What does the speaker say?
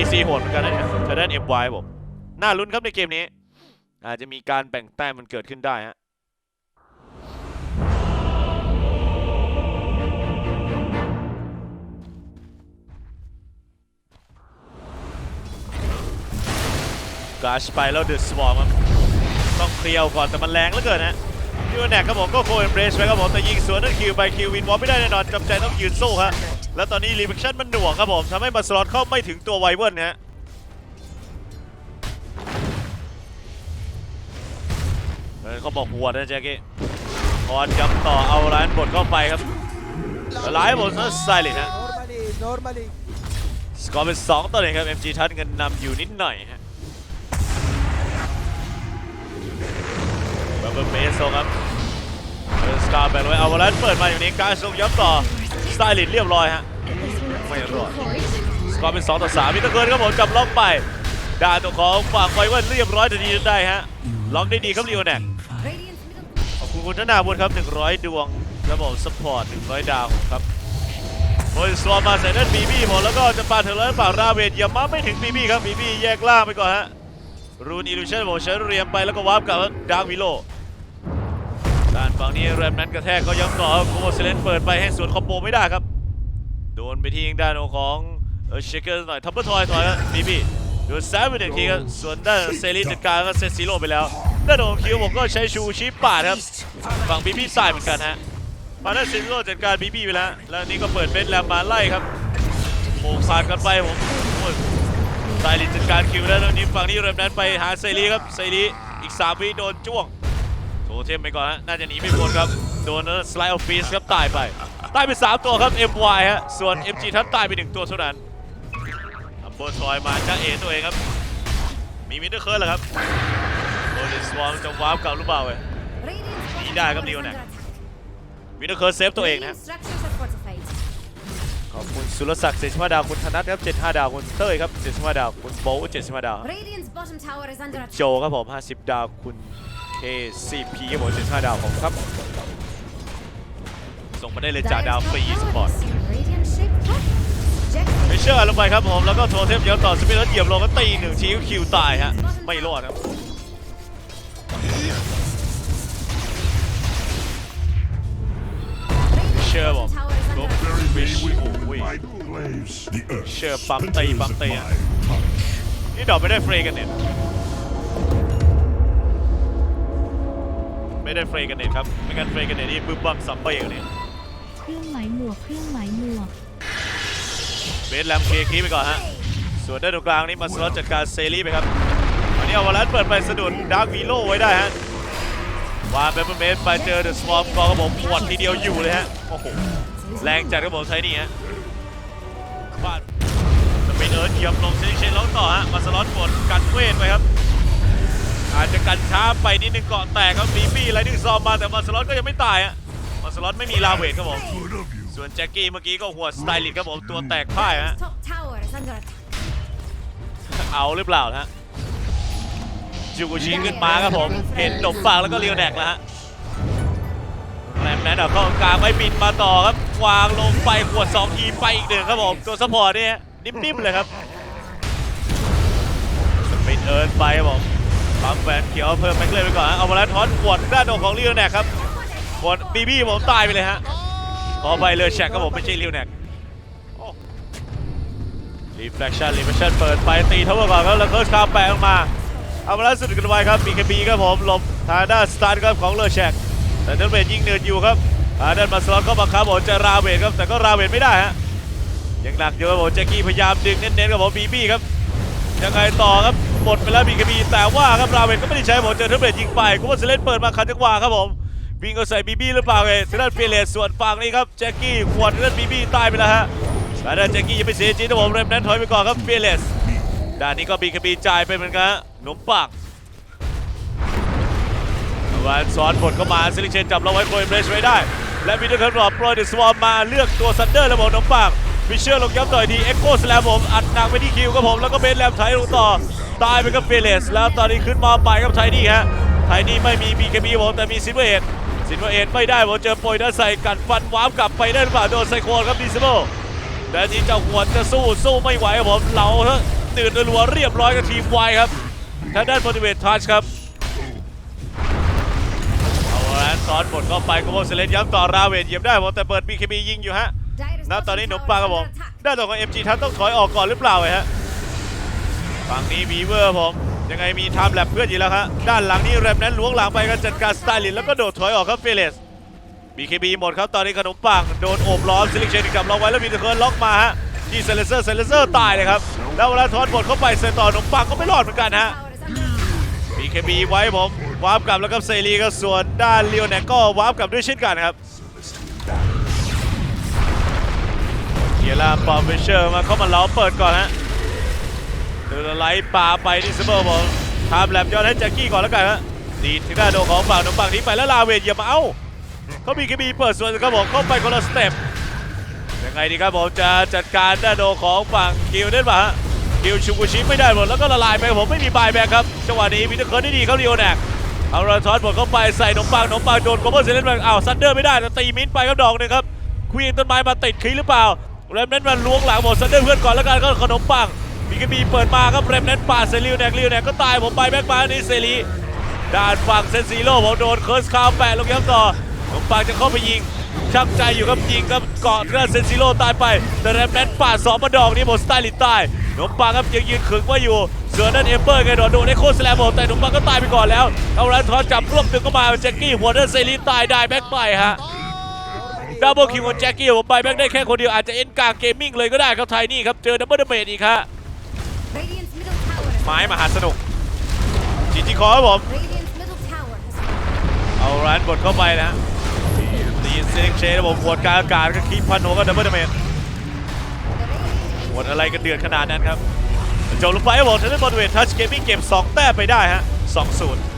ซีซีโหดเหมือนกันนะเนี่ยเธอด้าน MY ผมน่าลุ้นครับในเกมนี้ อาจจะมีการแบ่งแต้มมันเกิดขึ้นได้ฮะกาชไปแล้วเดือดสวอมครับต้องเคลียร์ก่อนแต่มันแรงเหลือเกินนะยูแนกครับผมก็โคเอนเบรสไปครับผมแต่ยิงสวนนั่นคิวไปคิววินวอลไม่ได้แน่นอนจำใจต้องยืนสู้ฮะ แล้วตอนนี้รีเฟคชั่นมันหน่วงครับผมทำให้มาสล็อตเข้าไม่ถึงตัวไวเวิร์นนะฮะเออเขาบอกหัวนะแจ็คกี้พอนย้ำต่อเอาร้านบดเข้าไปครับแล้วไล่บดซะไซลินฮะ Normally, normally. สกอร์เป็น2ต่อหนึ่งครับ MG ทัดเงินนำอยู่นิดหน่อยฮะบับเบิลเบสครับเออสกาแบนไว้เอาวอลันเปิดมาอยู่นี้การส่งย้ำต่อสไตลินเรียบร้อยฮะ ไม่รอดสกอร์เป็น 2 ต่อ3มิตรเกินครับผมจับล็อกไปด่าตัวของฝั่งไวเวิร์นเรียบร้อยทันทีได้ฮะล็อกได้ดีครับลีโอแนกขอบคุณคุณธนาบุญครับ 100 ดวงครับผมสปอร์ต 100 ดาวครับโอ้ยสวมมาใส่ด้านบีบี้ผมแล้วก็จะปาถึงร้อยเปล่าราเวทอย่ามาไม่ถึงบีบี้ครับบีบี้แยกล่างไปก่อนฮะรูนอิลูชันผมใช้เรียมไปแล้วก็วาร์ปกับดาร์กวิโลด้านฝั่งนี้แรมนั้นกระแทกก็ยังต่อโคเซเลนเปิดไปให้สวนคอมโบไม่ได้ครับ โดนไปที่ทางด้านของเออเชคเกอร์หน่อยทัพเปอร์ทอยถอยครับบีบี้โดนแซมไปหนึ่งทีครับส่วนด้านเซรีจัดการก็เซตซีโร่ไปแล้วด้านของคิวผมก็ใช้ชูชีพปาดครับฝั่งบีบี้สายเหมือนกันฮะมาได้ซินโร่จัดการบีบี้ไปแล้วแล้วนี่ก็เปิดเบสแลมมาไล่ครับโมงสาดกันไปผมโอ้ยสายลินจัดการคิวแล้วแล้วนี้ฝั่งนี้เริ่มนั้นไปหาเซรีครับเซรีอีก3วิโดนจ้วงโทเทมไปก่อนฮะน่าจะหนีไม่พ้นครับโดนสไลด์ออฟฟิศครับตายไป ตายไป 3 ตัวครับ MY ฮะ ส่วน MG ทัดตายไป 1 ตัวเท่านั้นอัมโบทอยมาจ้าเอตัวเองครับ มีมิดเดิลเคิร์ดเหรอครับโดนสวอมจะวาร์ปกลับหรือเปล่าเว้ย Radiant's bottom Đi ra, tower cấp is điều under này. attack. มิดเดิลเคิร์ดเซฟตัวเองนะ Radiant structures are fortified. ขอบคุณสุรศักดิ์75ดาวคุณธนัทครับ75ดาวคุณเต้ยครับ75ดาวคุณโบ๊ท75ดาว Radiant's bottom tower is under attack. โจครับผม50ดาวคุณ KCP ครับผม75ดาวผมครับ ส่งมาได้เลยจากดาวฟรีสปอร์ต Radiant shape top. Jack ไม่เชื่อลงไปครับผมแล้วก็โทเทมเดี๋ยวต่อสปินแล้วเหยียบลงก็ตีหนึ่งทีก็คิวตายฮะไม่รอดครับ Radiant's Sure, bottom Bob. tower is Go under attack. Very Wish. day we Oh, open wait. my blaze. The earth Sure, bump tay, spins bump tay, my ah. touch. นี่ดอกไม่ได้เฟรกันเน็ตไม่ได้เฟรกันเน็ตครับ ไม่งั้นเฟรกันเน็ตนี่บึ้มบั้มซัมเบอร์อย่างนี้ เครื่องหมายหมวกเครื่องหมายหมวกเบสแลมเคลียร์คีไปก่อนฮะ ส่วนด้านตรงกลางนี้มาสล็อตจัดการเซรีไปครับอันนี้เอาวอลเลนเปิดไปสะดุดดาร์กวีโลไว้ได้ฮะวางเป็นเบสไปเจอเดอะสวอมกองกระผมปวดทีเดียวอยู่เลยฮะ โอ้โห แรงจัดกระผมใช้นี่ฮะฟาดสปีดเอิร์ธเหยียบลงเซนเชนแล้วต่อฮะ มาสล็อตกดกันเวทไปครับ อาจจะกันช้าไปนิดนึงเกาะแตกครับบีบี้อะไรนึงซอมมาแต่มาสล็อตก็ยังไม่ตายฮะ ล็อตไม่มีลาเวทครับผม ส่วนแจ็คกี้เมื่อกี้ก็หัวสไตลิสต์ครับผม ตัวแตกพ่ายฮะ Top tower is under attack. เอาหรือเปล่าฮะจูกุชิขึ้นมาครับผม เห็นหนมปากแล้วก็เรียวแนกแล้วฮะแรมนั้นเอาเข้ากลางไม่บินมาต่อครับวางลงไปขวด2ทีไปอีกหนึ่งครับผม ตัวซัพพอร์ตเนี่ยนิ่มๆเลยครับสปินเอิร์นไปครับผมปั๊มแหวนเขียวเพิ่มแม็กเลยไปก่อนฮะเอามาแล้วทอนขวดด้านโดของเรียวแนกครับ ขวดบีบี้ผมตายไปเลยฮะขอไปเลยแชกครับผมไม่ใช่รียวแน็กรีเฟลคชั่นรีเฟลคชั่นเปิดไปตีเท่าก่อนครับแล้วเคิร์ชคาแปะออกมาเอามาแล้วสุดกันไว้ครับ BKB ครับผมหลบทางด้านสตาร์ทครับของเลอแชกแต่เดนเวทยิงเนือดอยู่ครับทางด้านมาสลอตก็บังคับผมจะราเวทครับแต่ก็ราเวทไม่ได้ฮะยังหนักอยู่ครับผมแจ็คกี้พยายามดึงเน้นๆครับผมบีบี้ครับยังไงต่อครับหมดไปแล้ว BKB แต่ว่าครับราเวทก็ไม่ได้ใช้ผมเจอเทเบทยิงไปกูว่าเซเลนเปิดมาคันจังหวะครับผม วิ่งก็ใส่บีบี้หรือเปล่าเอ้ทางด้านเฟเลสส่วนฝั่งนี้ครับแจ็คกี้ขวดทางด้านบีบี้ตายไปแล้วฮะด้านด้านแจ็คกี้ยังไม่เสียจริงนะผมเรมนั้นถอยไปก่อนครับเฟเลสด้านนี้ก็บีกบีจ่ายไปเหมือนกันฮะหนมปักวันซ้อนบทเข้ามาซิลิเชนจับเราไว้โคยเบรชไว้ได้ และมีเดอร์คันรอบโปรยเดอะสวอมมาเลือกตัวซันเดอร์แล้วผมหนมปักฟิเชอร์ลงย้ำต่อยทีเอ็กโคสแลมผมอัดหนักไปที่คิวครับผมแล้วก็เบนแลมไทยลงต่อตายไปกับเฟเลสแล้วตอนนี้ขึ้นมาไปกับไทนี่ฮะไทนี่ไม่มีบีกบีผมแต่มีซิเวอร์เอ็ด ซิลเวอร์เอ็ดไม่ได้ผมเจอโปรยด้าใส่กัดฟันวาร์ปกลับไปได้หรือเปล่าโดนไซโคนครับดิซิโบแต่ที่เจ้าหวนจะสู้สู้ไม่ไหวครับผมเราเถอะหนืดรัวเรียบร้อยกับทีมไวครับทางด้านโ o ติเว t ทัชครับเอาละซ้อนบทเข้าไปก็โมเซเลนย้ำต่อราเวนเหยียบได้ผมแต่เปิดบีเคบียิงอยู่ฮะณตอนนี้หนมปังครับผมด้านตัวของ MG ทันต้องถอยออกก่อนหรือเปล่าไอ้ฮะฝั่งนี้บีเวอร์ผม ยังไงมีไทม์แลบเพื่อนอยู่แล้วฮะด้านหลังนี้แรมนั้นล้วงหลังไปกันจัดการสไตลินแล้วก็โดดถอยออกครับเฟเลส BKB หมดครับตอนนี้ขนมปังโดนโอบล้อมซิลิเชนกับเราไว้แล้วมีตะเคิร์นล็อกมาฮะที่เซเลเซอร์เซเลเซอร์ตายเลยครับแล้วเวลาทอนบทเข้าไปเซต่อขนมปังก็ไม่รอดเหมือนกันฮะ BKB ไว้ผมวาร์ปกลับแล้วก็เซรีก็ส่วนด้านเลียวแนกก็วาร์ปกลับด้วยเช่นกันครับเกียร์ลาปอมเฟเชอร์มาเข้ามาล้อมเปิดก่อนฮะ เดินไล่ปาไปที่ซูเปอร์บอลทำแลบยอนให้แจ็คกี้ก่อนแล้วกันฮะดีดที่หน้าโดนของฝั่งนมปังนี้ไปแล้วลาเวนอย่ามาเอ้าเขา BKB เปิดส่วนครับผมเข้าไปคนละสเต็ปยังไงดีครับผมจะจัดการด้านโดนของฝั่งกิลได้ป่ะฮะคิวชูกุชิไม่ได้หมดแล้วก็ละลายไปผมไม่มีบายแบ็ครับจังหวะนี้พีเตอร์เคิร์ดได้ดีเขาเรียวแนกเอาราทอนบดเข้าไปใส่ขนมปังขนมปังโดนโกเบอร์เซเลนไปอ้าวซันเดอร์ไม่ได้แต่ตีมิ้นท์ไปครับดอกหนึงครับควีนต้นไม้มาติดคีหรือเปล่าแรมเน้นมันล้วงหลังหมดซันเดอร์เพื่อนก่อนแล้วกันก็ขนมปัง บีกบีเปิดมาครับแรมเน้นปาดเซริวแนกริวแนกก็ตายผมบายแบ็คมานี่เซรีด้านฝั่งเซนซีโร่ผมโดนเคิร์สคาวแปะลงย้ำต่อขนมปังจะเข้าไปยิงช่างใจอยู่ครับยิงครับเกาะเรือเซนซิโร่ตายไป แต่แรมแนนปาดสองมาดอกนี้หมดสไตลินตายหนมปังครับยังยืนขึงไว้อยู่เส่วนนั้นเอเปอร์ไงโดนโดนไอโคสแลมผมแต่หนมปังก็ตายไปก่อนแล้วเอาแรนทอนจับรวบตึงเข้ามาแจ็คกี้หัวเดนเซรีตายได้แบ็คไปฮะดับเบิลคิวของแจ็คกี้ผมไปแบ็คได้แค่คนเดียวอาจจะเอ็นกลางเกมมิ่งเลยก็ได้ครับไทยนี่ครับเจอดับเบิลเดเมจอีกฮะ ไม้ under มหาสนุกจีจีคอครับผม Radiant's middle tower has fallen. เอาร้านบดเข้าไปนะฮะตีนเซ็กเชนผมปวดกลางอากาศก็คีพันโนก็ดับเบิลเดเมจ The Radiant หมดอะไรกันเดือดขนาดนั้นครับจบลงไปครับผมเทนนิสบอลเวททัชเกมมิ่งเก็บ2แต้มไปได้ฮะ2-0